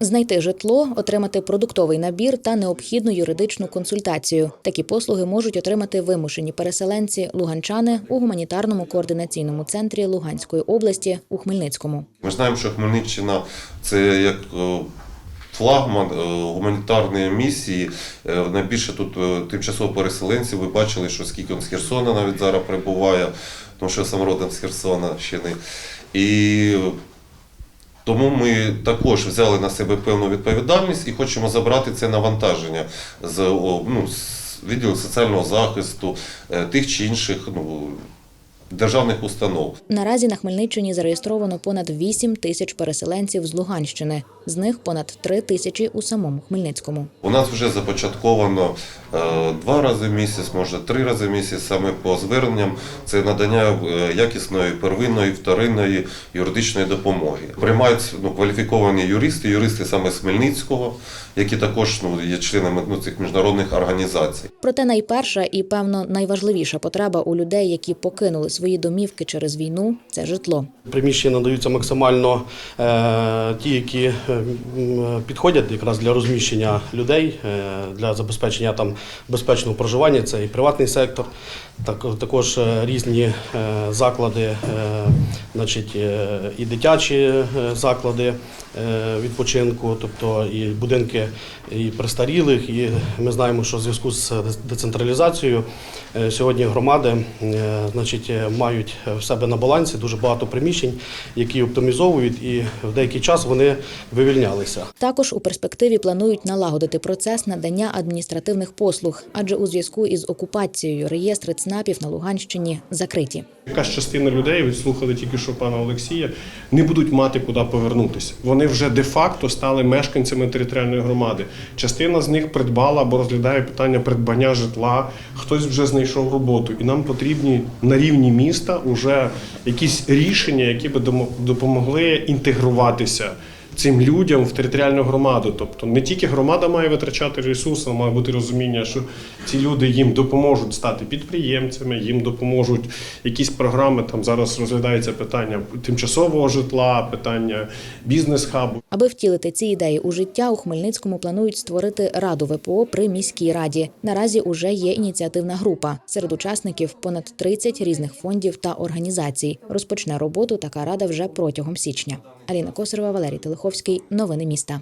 Знайти житло, отримати продуктовий набір та необхідну юридичну консультацію. Такі послуги можуть отримати вимушені переселенці луганчани у гуманітарному координаційному центрі Луганської області у Хмельницькому. Ми знаємо, що Хмельниччина це як е, флагман е, гуманітарної місії. Е, Найбільше тут тимчасово переселенців. Ви бачили, що скільки з Херсона навіть зараз прибуває, тому що я сам родом з Херсонщини. І тому ми також взяли на себе певну відповідальність і хочемо забрати це навантаження з, ну, з відділу соціального захисту е, тих чи інших ну, державних установ. Наразі на Хмельниччині зареєстровано понад 8 тисяч переселенців з Луганщини. З них понад 3 тисячі у самому Хмельницькому. У нас вже започатковано е, два рази в місяць, може три рази в місяць, саме по зверненням. Це надання е, якісної первинної, вторинної юридичної допомоги. Приймають ну, кваліфіковані юристи, юристи саме з Хмельницького, які також ну, є членами ну, цих міжнародних організацій. Проте найперша і певно найважливіша потреба у людей, які покинули свої домівки через війну, це житло. Приміщення надаються максимально е, ті, які е, підходять якраз для розміщення людей, е, для забезпечення там безпечного проживання. Це і приватний сектор, так, також різні заклади, значить, і дитячі заклади відпочинку, тобто і будинки і престарілих. І ми знаємо, що в зв'язку з децентралізацією сьогодні громади значить, мають в себе на балансі дуже багато приміщень, які оптимізовують, і в деякий час вони вивільнялися. Також у перспективі планують налагодити процес надання адміністративних послуг, адже у зв'язку із окупацією реєстри ЦНАПів на Луганщині закриті. Якась частина людей, ви слухали тільки що пана Олексія, не будуть мати куди повернутися. Вони вже де-факто стали мешканцями територіальної громади. Частина з них придбала або розглядає питання придбання житла, хтось вже знайшов роботу. І нам потрібні на рівні міста вже якісь рішення, які би допомогли інтегруватися. Цим людям в територіальну громаду, тобто не тільки громада має витрачати ресурси, має бути розуміння, що ці люди їм допоможуть стати підприємцями, їм допоможуть якісь програми. Там зараз розглядається питання тимчасового житла, питання бізнес-хабу. Аби втілити ці ідеї у життя, у Хмельницькому планують створити раду ВПО при міській раді. Наразі уже є ініціативна група. Серед учасників понад 30 різних фондів та організацій. Розпочне роботу така рада вже протягом січня. Аліна Косарова, Валерій Телеховський. Новини міста.